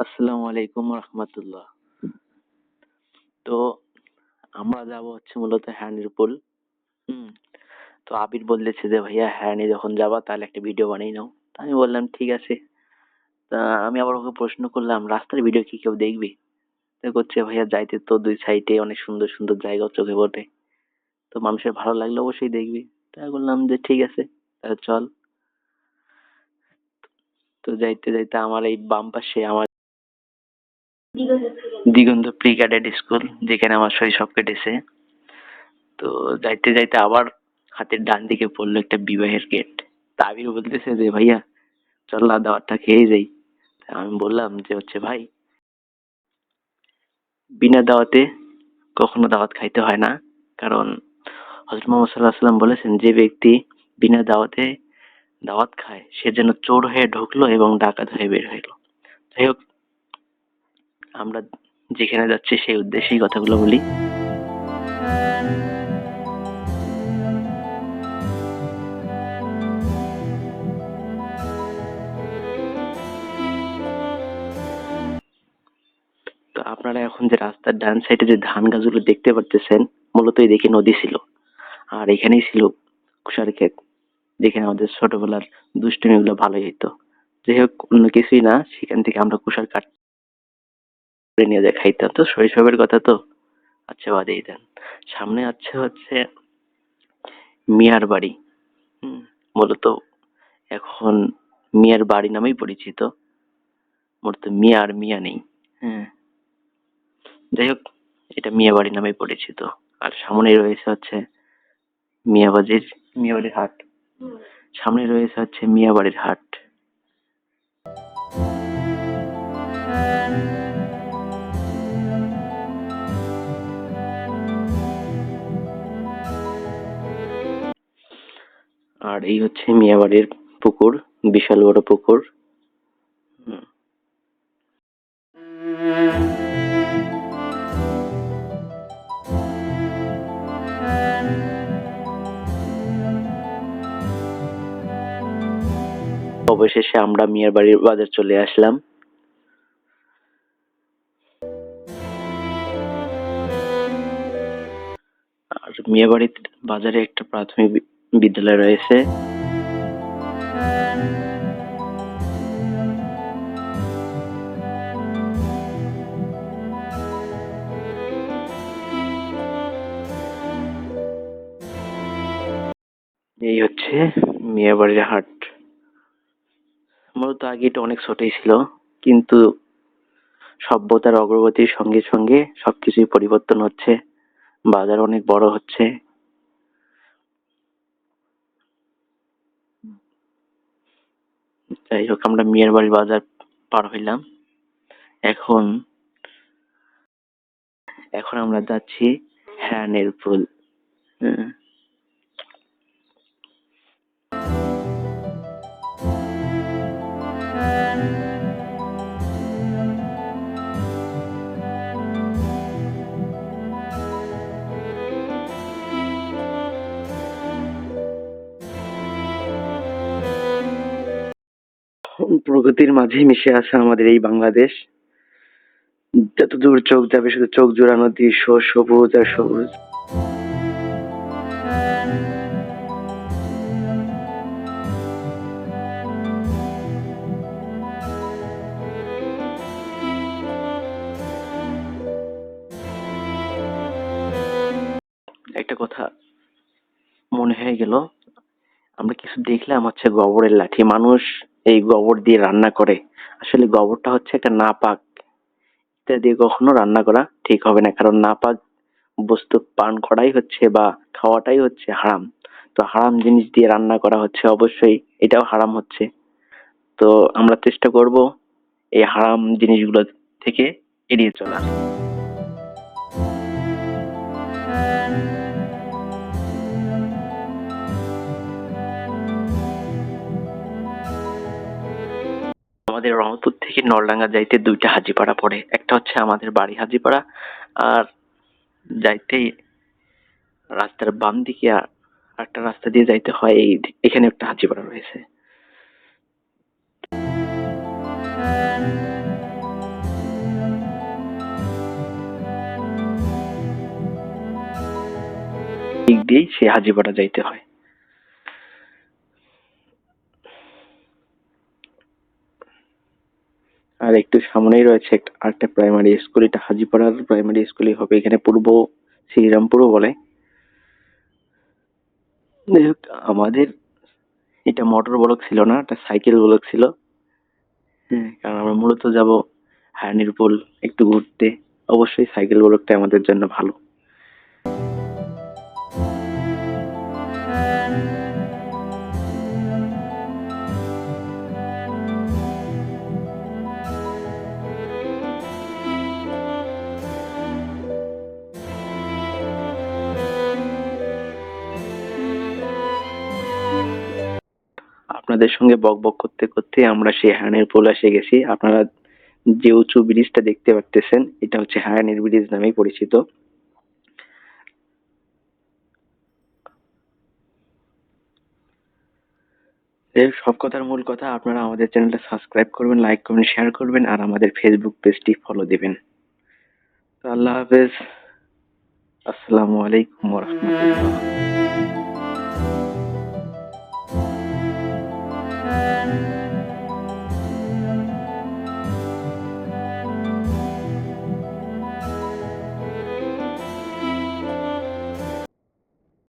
আসসালামু আলাইকুম রহমতুল্লাহ। তো আমরা যাব হচ্ছে মূলত হ্যানির পুল হুম, তো আবির বলতেছে যে, ভাইয়া হ্যানি যখন যাবা তাহলে একটা ভিডিও বানিয়ে নাও। তা আমি বললাম, ঠিক আছে। তা আমি আবার ওকে প্রশ্ন করলাম, রাস্তার ভিডিও কি কেউ দেখবে? করছে, ভাইয়া, যাইতে তো দুই সাইডে অনেক সুন্দর সুন্দর জায়গা চোখে পড়ে। তো মানুষের ভালো লাগলে অবশ্যই দেখবি। তাই বললাম যে, ঠিক আছে, তাহলে চল। তো যাইতে যাইতে আমার এই বাম পাশে আমার দিগন্ত প্রি ক্যাডেট স্কুল, যেখানে আমার শৈশব কেটেছে। তো যাইতে যাইতে আবার হাতের ডান দিকে পড়ল একটা বিবাহের গেট তা আবির বলতেছে যে, ভাইয়া, চল না, দাওয়াতটা খেয়ে যাই। আমি বললাম যে, হচ্ছে ভাই, বিনা দাওয়াতে কখনো দাওয়াত খাইতে হয় না। কারণ হজরত মোহাম্মদ সাল্লাহ সাল্লাম বলেছেন, যে ব্যক্তি বিনা দাওয়াতে দাওয়াত খায়, সে যেন চোর হয়ে ঢুকলো এবং ডাকাত হয়ে বের হইল। যাই হোক আমরা যেখানে যাচ্ছি সেই উদ্দেশ্যেই কথাগুলো বলি। তো আপনারা এখন যে রাস্তার ডান সাইডে যে ধান গাছগুলো দেখতে পারতেছেন, মূলত এই দেখে নদী ছিল। আর এখানেই ছিল কুষার ক্ষেত যেখানে আমাদের ছোটবেলার দুষ্টুমিগুলো ভালোই হইতো। যাই হোক, অন্য কিছুই না, সেখান থেকে আমরা কুষার কাঠ করে নিয়ে যায় খাইতাম তো শৈশবের কথা তো? আচ্ছা বাদেই দেন। সামনে আছে হচ্ছে মিয়ার বাড়ি। হুম, মূলত এখন মিয়ার বাড়ি নামেই পরিচিত। মূলত মিয়া আর মিয়া নেই। হ্যাঁ। যাই হোক, এটা মিয়া বাড়ি নামেই পরিচিত। আর সামনেই রয়েছে হচ্ছে মিয়াবাজির মিয়াবাড়ির হাট। সামনে রয়েছে হচ্ছে মিয়াবাড়ির হাট। আর এই হচ্ছে মিয়াবাড়ির পুকুর, বিশাল বড় পুকুর। অবশেষে আমরা মিয়ার বাড়ির বাজার চলে আসলাম। আর মিয়াবাড়ির বাজারে একটা প্রাথমিক বিদ্যালয় রয়েছে। এই হচ্ছে মিয়াবাড়ির হাট। মূলত আগে এটা অনেক ছোটই ছিল, কিন্তু সভ্যতার অগ্রগতির সঙ্গে সঙ্গে সবকিছুই পরিবর্তন হচ্ছে, বাজার অনেক বড় হচ্ছে যাই হোক, আমরা মিয়ার বাড়ির বাজার পার হইলাম এখন এখন আমরা যাচ্ছি হ্যানের পুল হুম। প্রকৃতির মাঝে মিশে আছে আমাদের এই বাংলাদেশ। যত দূর চোখ যাবে, শুধু চোখ জোড়ানো দৃশ্য, সবুজ আর সবুজ। একটা কথা মনে হয়ে গেল, আমরা কিছু দেখলাম, হচ্ছে গোবরের লাঠি। মানুষ এই গোবর দিয়ে রান্না করে। আসলে গোবরটা হচ্ছে একটা নাপাক। এটা দিয়ে কখনো রান্না করা ঠিক হবে না, কারণ নাপাক বস্তু পান করাই হচ্ছে বা খাওয়াটাই হচ্ছে হারাম। তো হারাম জিনিস দিয়ে রান্না করা হচ্ছে অবশ্যই, এটাও হারাম হচ্ছে। তো আমরা চেষ্টা করব এই হারাম জিনিসগুলো থেকে এড়িয়ে চলা আমাদের রংপুর থেকে নলডাঙ্গা যাইতে দুইটা হাজিপাড়া পড়ে। একটা হচ্ছে আমাদের বাড়ি হাজিপাড়া, আর যাইতে রাস্তার বাম দিকে আর একটা রাস্তা দিয়ে যাইতে হয় এই এখানে একটা হাজিপাড়া রয়েছে। এই দিয়েই সে হাজিপাড়া যাইতে হয়। আর একটু সামনেই রয়েছে একটা প্রাইমারি স্কুল এটা হাজিপাড়ার প্রাইমারি স্কুলই হবে, এখানে পূর্ব শ্রীরামপুরও বলে। যাই হোক, আমাদের এটা মোটর ব্লক ছিল না, এটা সাইকেল ব্লক ছিল। হ্যাঁ কারণ আমরা মূলত যাব হায়ানির পোল একটু ঘুরতে। অবশ্যই সাইকেল ব্লকটা আমাদের জন্য ভালো। আপনাদের সঙ্গে বক বক করতে করতে আমরা সেই হায়ানের পোল এসে গেছি। আপনারা যে উঁচু ব্রিজটা দেখতে পারতেছেন, এটা হচ্ছে হায়ানের ব্রিজ নামেই পরিচিত। সব কথার মূল কথা, আপনারা আমাদের চ্যানেলটা সাবস্ক্রাইব করবেন, লাইক করবেন, শেয়ার করবেন, আর আমাদের ফেসবুক পেজটি ফলো দিবেন। তো আল্লাহ হাফেজ। আসসালামু আলাইকুম রাহমাতুল্লাহ।